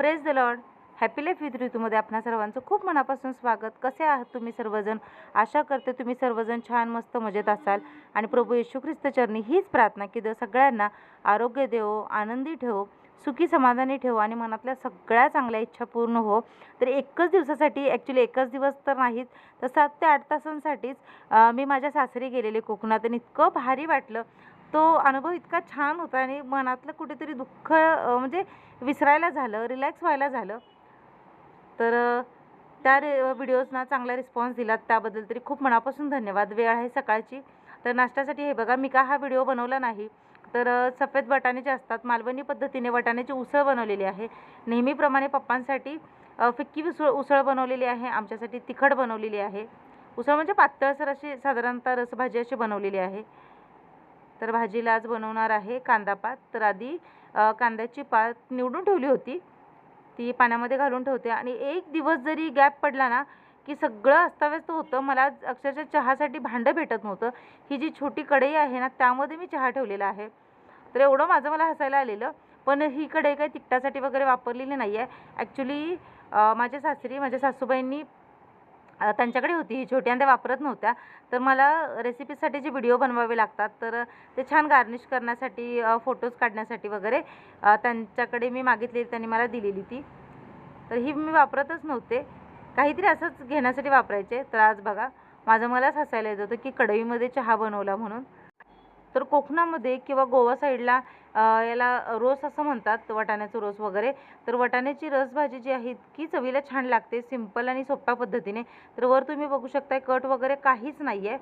Praise the lord happy life with ऋतूमध्ये आपणा सर्वांचं खूप मनापासून स्वागत. कसे आहात तुम्ही सर्वजण? आशा करते तुम्ही सर्वजण छान मस्त मजेत असाल. आणि प्रभू येशू ख्रिस्त चरणी हीच प्रार्थना की देव सगळ्यांना आरोग्य देवो आनंदी ठेवो सुखी समाधानी ठेवो आणि मनातल्या सगळ्या चांगल्या इच्छा पूर्ण हो. तर एकच दिवसासाठी ॲक्च्युली एकच दिवस तर नाहीत तर सात ते आठ तासांसाठीच मी माझ्या सासरी गेलेले कोकणात आणि इतकं भारी वाटलं. तो अनुभव इतका छान होता आणि मनातलं कुठेतरी दुःख म्हणजे विसरायला झालं रिलॅक्स व्हायला झालं. तर त्या रे व्हिडिओजना चांगला रिस्पॉन्स दिला त्याबद्दल तरी खूप मनापासून धन्यवाद. वेळ आहे सकाळची. तर नाश्त्यासाठी हे बघा मी का हा व्हिडिओ बनवला नाही? तर सफेद सफेद जे असतात. मालवणी पद्धतीने वाटाण्याची उसळ बनवलेली आहे. नेहमीप्रमाणे पप्पांसाठी फिक्की उसळ उसळ बनवलेली आहे. आमच्यासाठी तिखट बनवलेली आहे. उसळ म्हणजे पातळसर अशी साधारणतः रसभाजी अशी बनवलेली आहे. तर भाजीला आज बनवणार आहे कांदा पात. तर आधी कांद्याची पात निवडून ठेवली होती. ती पाण्यामध्ये घालून ठेवते आणि एक दिवस जरी गॅप पडला ना की सगळं अस्ताव्यस्त होतं. मला अक्षरशः चहासाठी भांडं भेटत नव्हतं. ही जी छोटी कढई आहे ना त्यामध्ये मी चहा ठेवलेला आहे. तर एवढं माझं मला हसायला आलेलं. पण ही कढई काही तिखटासाठी वगैरे वापरलेली नाही आहे ॲक्च्युली माझ्या सासरी माझ्या सासूबाईंनी त्यांच्याकडे होती. ही छोटी आणि त्या वापरत नव्हत्या. तर मला रेसिपीसाठी जे व्हिडिओ बनवावे लागतात तर ते छान गार्निश करण्यासाठी फोटोज काढण्यासाठी वगैरे त्यांच्याकडे मी मागितलेली त्यांनी मला दिलेली ती. तर ही मी वापरतच नव्हते. काहीतरी असंच घेण्यासाठी वापरायचे. तर आज बघा माझं मलाच हसायला येत होतं की कढईमध्ये चहा बनवला म्हणून. तर कोकणामध्ये किंवा गोवा साईडला याला रोस असं म्हणतात वाटाण्याचं रोस वगैरे. तर वाटाण्याची रसभाजी जी आहे इतकी चवीला छान लागते सिंपल आणि सोप्या पद्धतीने. तर वर तुम्ही बघू शकताय कट वगैरे काहीच नाही आहे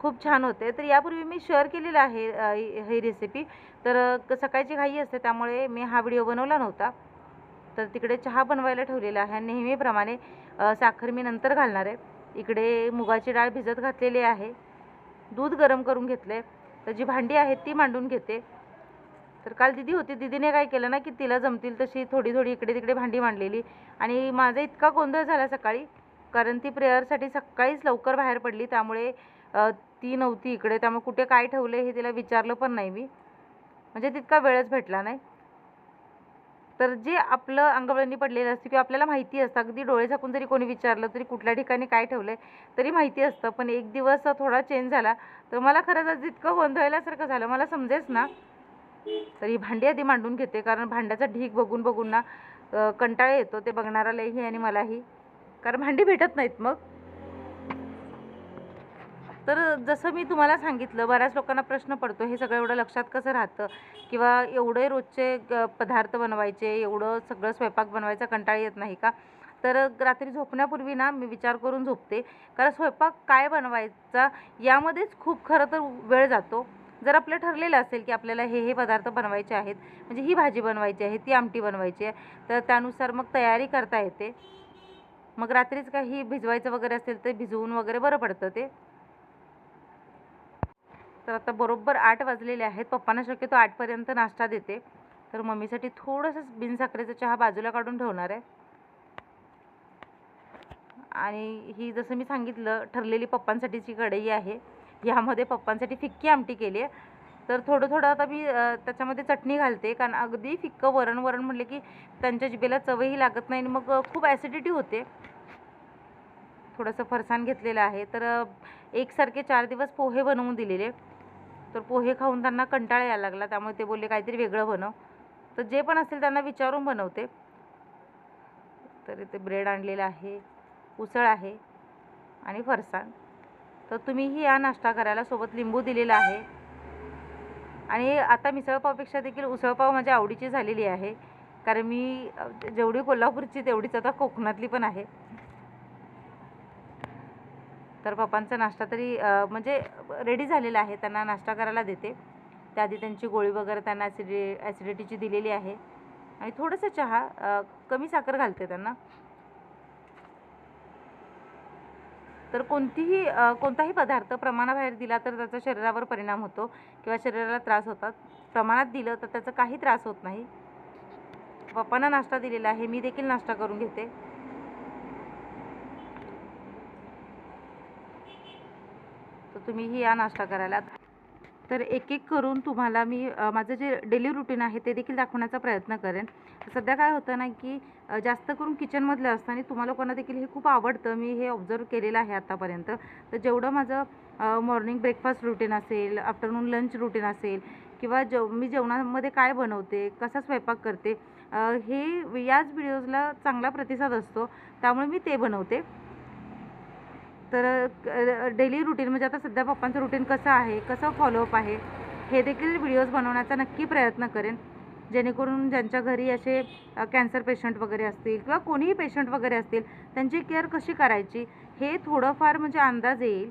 खूप छान होते. तर यापूर्वी मी शेअर केलेलं आहे ही रेसिपी तर क- सकाळची घाई असते त्यामुळे मी हा व्हिडिओ बनवला नव्हता. तर तिकडे चहा बनवायला ठेवलेला आहे नेहमीप्रमाणे साखर मी नंतर घालणार आहे. इकडे मुगाची डाळ भिजत घातलेली आहे. दूध गरम करून घेतले तर जी भांडी आहेत ती मांडून घेते. तर काल दिदी होती. दिदीने काय केलं ना की तिला जमतील तशी थोडी थोडी इकडे तिकडे भांडी मांडलेली. आणि माझा इतका गोंधळ झाला सकाळी कारण ती प्रेयरसाठी सकाळीच लवकर बाहेर पडली. त्यामुळे ती नव्हती इकडे. त्यामुळे कुठे काय ठेवले हे तिला विचारलं पण नाही मी. म्हणजे तितका वेळच भेटला नाही. तर जे आपलं अंगवळणी पडलेलं असतं किंवा आपल्याला माहिती असतं अगदी डोळे झाकून जरी कोणी विचारलं तरी कुठल्या ठिकाणी काय ठेवलं आहे तरी माहिती असतं. पण एक दिवस थोडा चेंज झाला तर मला खरंच आज इतकं गोंधळल्यासारखं झालं. मला समजेच ना. तर ही भांडी आधी मांडून घेते कारण भांड्याचा ढीग बघून बघून ना कंटाळा येतो. ते बघणाऱ्यालाही आणि मलाही. कारण भांडी भेटत नाहीत मग. तर जसं मी तुम्हाला सांगितलं बऱ्याच लोकांना प्रश्न पडतो हे सगळं एवढं लक्षात कसं राहतं? किंवा एवढे रोजचे ग- पदार्थ बनवायचे एवढं सगळं स्वयंपाक बनवायचा कंटाळा येत नाही का? तर रात्री झोपण्यापूर्वी ना मी विचार करून झोपते. कारण स्वयंपाक काय बनवायचा यामध्येच खूप खरं तर वेळ जातो. जर आपलं ठरलेलं असेल की आपल्याला हे हे पदार्थ बनवायचे आहेत म्हणजे ही भाजी बनवायची आहे ती आमटी बनवायची आहे तर त्यानुसार मग तयारी करता येते. मग रात्रीच काही भिजवायचं वगैरे असेल तर भिजवून वगैरे बरं पडतं ते. तर आता बरोबर आठ वाजलेले आहेत. पप्पांना शक्यतो आठपर्यंत नाश्ता देते. तर मम्मीसाठी थोडंसं बिनसाखरेचा चहा बाजूला काढून ठेवणार आहे. आणि ही जसं मी सांगितलं ठरलेली पप्पांसाठीची कढई आहे. यामध्ये पप्पांसाठी फिक्की आमटी केली आहे. तर थोडं थोडं आता मी त्याच्यामध्ये चटणी घालते. कारण अगदी फिक्कं वरण वरण म्हटलं की त्यांच्या जिभेला चवही लागत नाही आणि मग खूप ॲसिडिटी होते. थोडंसं फरसाण घेतलेलं आहे. तर एकसारखे चार दिवस पोहे बनवून दिलेले. तर पोहे खाऊन त्यांना कंटाळा यायला लागला. त्यामुळे ते बोलले काहीतरी वेगळं बनव. तर जे पण असेल त्यांना विचारून बनवते. तर इथे ब्रेड आणलेलं आहे उसळ आहे आणि फरसाण. तर तुम्हीही या नाश्ता करायला सोबत लिंबू दिलेला आहे. आणि आता मिसळपावपेक्षा देखील उसळपाव माझ्या आवडीची झालेली आहे. कारण मी जेवढी कोल्हापूरची तेवढीच आता कोकणातली पण आहे. तर पप्पांचा नाश्ता तरी म्हणजे रेडी झालेला आहे. त्यांना नाश्ता करायला देते. त्याआधी त्यांची गोळी वगैरे त्यांना ॲसिडि ॲसिडिटीची दिलेली आहे. आणि थोडंसं चहा कमी साखर घालते त्यांना. तर कोणतीही कोणताही पदार्थ प्रमाणाबाहेर दिला तर त्याचा शरीरावर परिणाम होतो किंवा शरीराला त्रास होतात. प्रमाणात दिलं तर त्याचा काही त्रास होत नाही. पप्पांना नाश्ता दिलेला आहे. मी देखील नाश्ता करून घेते. तुम्हीही या नाश्ता करायला. तर एक एक करून तुम्हाला मी माझं जे डेली रुटीन आहे ते देखील दाखवण्याचा प्रयत्न करेन. सध्या काय होतं ना की जास्त करून किचनमधलं असतं आणि तुम्हाला लोकांना देखील हे खूप आवडतं. मी हे ऑब्झर्व केलेलं आहे आत्तापर्यंत तर जेवढं माझं मॉर्निंग ब्रेकफास्ट रुटीन असेल आफ्टरनून लंच रुटीन असेल किंवा जेव मी जेवणामध्ये काय बनवते कसा स्वयंपाक करते हे याच व्हिडिओजला चांगला प्रतिसाद असतो. त्यामुळे मी ते बनवते. तर डेली रुटीन म्हणजे आता सध्या पप्पांचं रुटीन कसं आहे कसं फॉलोअप आहे हे देखील व्हिडिओज बनवण्याचा नक्की प्रयत्न करेन. जेणेकरून ज्यांच्या घरी असे कॅन्सर पेशंट वगैरे असतील किंवा कोणीही पेशंट वगैरे असतील त्यांची केअर कशी करायची हे थोडंफार म्हणजे अंदाज येईल.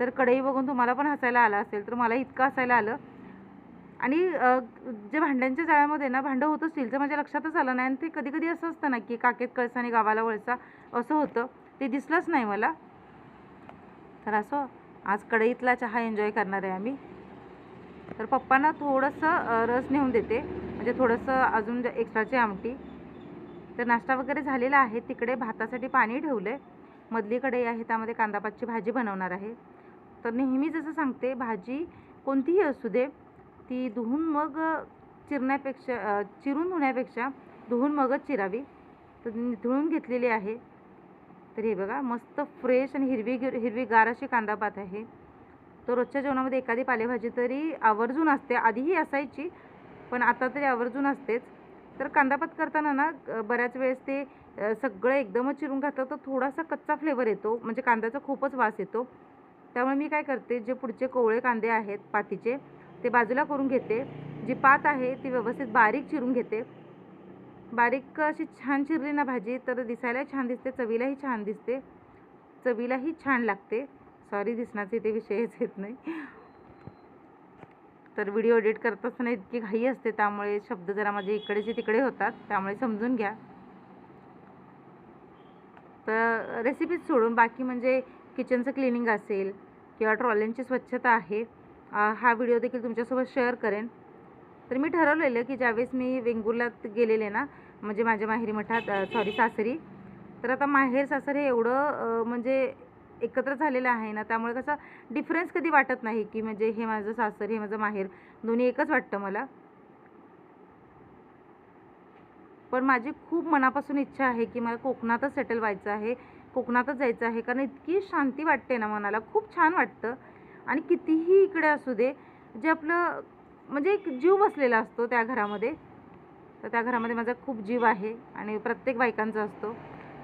तर कढई बघून तुम्हाला पण हसायला आलं असेल तर मला इतकं हसायला आलं. आणि जे भांड्यांच्या जाळ्यामध्ये ना भांडं होतं स्टीलचं माझ्या लक्षातच आलं नाही. आणि ते कधी कधी असं असतं ना की काकेत कळसा आणि गावाला वळसा असं होतं. ते दिसलंच नाही मला. तर असं आज कढईतला चहा एन्जॉय करणार आहे आम्ही. तर पप्पांना थोडंसं रस नेऊन देते. म्हणजे थोडंसं अजून एक्स्ट्राची आमटी. तर नाश्ता वगैरे झालेला आहे. तिकडे भातासाठी पाणी ठेवलं आहे मधली कढई आहे त्यामध्ये कांदापातची भाजी बनवणार आहे. तर नेहमी जसं सांगते भाजी कोणतीही असू दे ती धुवून मग चिरण्यापेक्षा चिरून धुण्यापेक्षा धुवून मगच चिरावी. तर निथळून घेतलेली आहे. तर हे बघा मस्त फ्रेश आणि हिरवी हिरवी गार अशी कांदापात आहे. तर रोजच्या जेवणामध्ये एखादी पालेभाजी तरी आवर्जून असते आधीही असायची पण आता तरी आवर्जून असतेच. तर कांदापात करताना ना बऱ्याच वेळेस ते सगळं एकदमच चिरून घातलं तर थोडासा कच्चा फ्लेवर येतो म्हणजे कांद्याचा खूपच वास येतो. त्यामुळे मी काय करते जे पुढचे कोवळे कांदे आहेत पातीचे ते बाजूला करून घेते. जी पात आहे ती व्यवस्थित बारीक चिरून घेते. बारीक अशी छान चिरली ना भाजी तर दिसायलाही छान दिसते चवीलाही छान दिसते. चवीलाही छान लागते. सॉरी दिसण्याचे ते विषयच येत नाही. तर व्हिडिओ एडिट करत असताना इतकी घाई असते त्यामुळे शब्द जरा माझे इकडेचे तिकडे होतात त्यामुळे समजून घ्या. तर रेसिपीज सोडून बाकी म्हणजे किचनचं क्लिनिंग असेल किंवा ट्रॉलिंगची स्वच्छता आहे हा व्हिडिओ देखील तुमच्यासोबत शेअर करेन. तर मी ठरवलेलं की ज्यावेळेस मी वेंगुर्ल्यात गेलेले ना म्हणजे माझ्या माहेरी मठात सॉरी सासरी. तर आता माहेर सासर हे एवढं म्हणजे एकत्र झालेलं आहे ना त्यामुळे कसं डिफरन्स कधी वाटत नाही की म्हणजे हे माझं सासर हे माझं माहेर दोन्ही एकच वाटतं मला. पण माझी खूप मनापासून इच्छा आहे की मला कोकणातच सेटल व्हायचं आहे कोकणातच जायचं आहे कारण इतकी शांती वाटते ना मनाला खूप छान वाटतं. आणि कितीही इकडे असू दे जे आपलं म्हणजे एक जीव बसलेला असतो त्या घरामध्ये. तर त्या घरामध्ये माझा खूप जीव आहे आणि प्रत्येक बायकांचा असतो.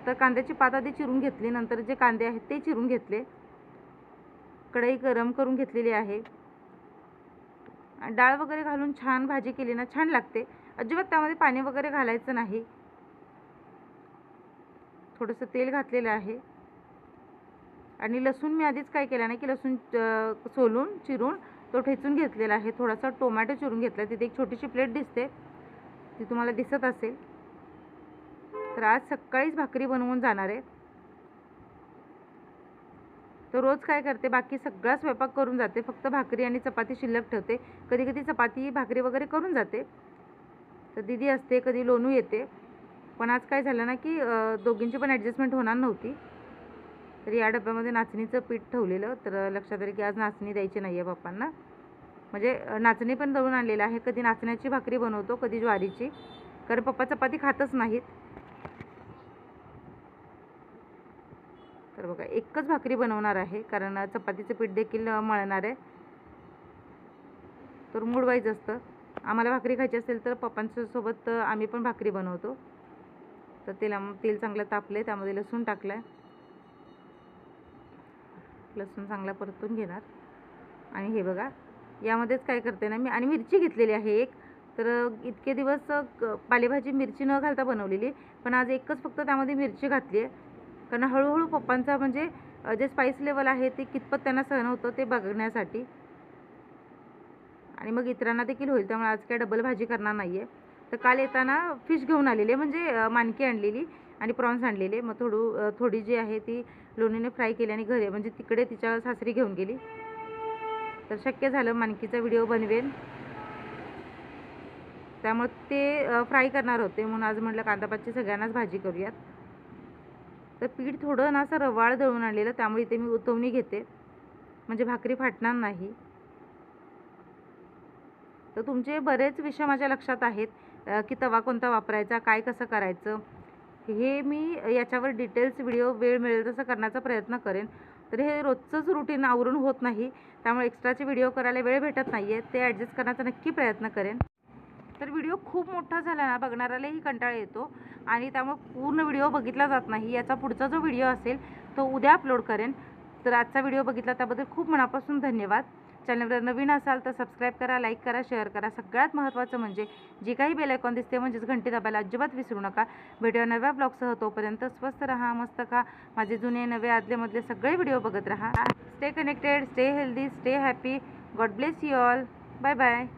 तर कांद्याची पात आधी चिरून घेतली नंतर जे कांदे आहेत ते चिरून घेतले. कढई गरम करून घेतलेली आहे. आणि डाळ वगैरे घालून छान भाजी केली ना छान लागते. अजिबात त्यामध्ये पाणी वगैरे घालायचं नाही. थोडंसं तेल घातलेलं आहे. आणि लसूण मी आधीच काय केलं नाही की लसूण सोलून चिरून तो ठेचून घेतलेला आहे. थोडासा टोमॅटो चिरून घेतला. तिथे एक छोटीशी प्लेट दिसते. ती तुम्हाला दिसत असेल. तर आज सकाळीच भाकरी बनवून जाणार आहे. तर रोज काय करते बाकी सगळा स्वयंपाक करून जाते. फक्त भाकरी आणि चपाती शिल्लक ठेवते. कधी कधी चपाती भाकरी वगैरे करून जाते. तर दिदी असते कधी लोणू येते. पण आज काय झालं ना की दोघींची पण ॲडजस्टमेंट होणार नव्हती. तर या डब्यामध्ये नाचणीचं पीठ ठेवलेलं. तर लक्षात आलं की आज नाचणी द्यायची नाही आहे पप्पांना म्हणजे नाचणी पण दळून आणलेलं आहे. कधी नाचण्याची भाकरी बनवतो कधी ज्वारीची. कारण पप्पा चपाती खातच नाहीत. तर बघा एकच भाकरी बनवणार आहे. कारण चपातीचं पीठ देखील मळणार आहे. तर मूड वाईज असतं. आम्हाला भाकरी खायची असेल तर पप्पांच्या सोबत आम्ही पण भाकरी बनवतो. तर तेला तेल चांगलं तापले त्यामध्ये लसूण टाकलं आहे लसूण चांगला परतून घेणार. आणि हे बघा यामध्येच काय करते ना मी आणि मिरची घेतलेली आहे एक. तर इतके दिवस क- पालेभाजी मिरची न घालता बनवलेली पण आज एकच फक्त त्यामध्ये मिरची घातली आहे. कारण हळूहळू पप्पांचा म्हणजे जे स्पाईस लेवल आहे ते कितपत त्यांना सहन होतं ते बघण्यासाठी. आणि मग इतरांना देखील होईल त्यामुळे आज काय डबल भाजी करणार नाही आहे तर काल येताना फिश घेऊन आलेले म्हणजे मानकी आणलेली आणि प्रॉन्स आणलेले. मग थोडू थोडी जी आहे ती लोणीने फ्राय केली आणि घरी म्हणजे तिकडे तिच्या सासरी घेऊन गेली. तर शक्य झालं मानकीचा व्हिडिओ बनवेन. त्यामुळे ते फ्राय करणार होते म्हणून आज म्हटलं कांदापाची सगळ्यांनाच भाजी करूयात. तर पीठ थोडं ना असं रवाळ दळून आणलेलं त्यामुळे इथे मी उतवणी घेते. म्हणजे भाकरी फाटणार नाही. तर तुमचे बरेच विषय माझ्या लक्षात आहेत की तवा कोणता वापरायचा काय कसं करायचं. हे मी याच्यावर डिटेल्स व्हिडिओ वेळ मिळेल तसं करण्याचा प्रयत्न करेन. तर हे रोजचंच रुटीन आवरून होत नाही. त्यामुळे एक्स्ट्राचे व्हिडिओ करायला वेळ भेटत नाही आहे ते ॲडजस्ट करण्याचा नक्की प्रयत्न करेन. तर व्हिडिओ खूप मोठा झाला ना बघणाऱ्यालाही कंटाळा येतो. आणि त्यामुळे पूर्ण व्हिडिओ बघितला जात नाही. याचा पुढचा जो व्हिडिओ असेल तो उद्या अपलोड करेन. तर आजचा व्हिडिओ बघितला त्याबद्दल खूप मनापासून धन्यवाद. चॅनलवर नवीन असाल तर सबस्क्राईब करा लाईक करा शेअर करा. सगळ्यात महत्त्वाचं म्हणजे जी काही बेल आयकॉन दिसते म्हणजेच घंटी दाबायला अजिबात विसरू नका. व्हिडिओ नव्या ब्लॉगसह तोपर्यंत स्वस्त राहा मस्त खा. माझे जुने नवे आदलेमधले सगळे व्हिडिओ बघत राहा. Stay connected stay healthy stay happy God bless you all bye bye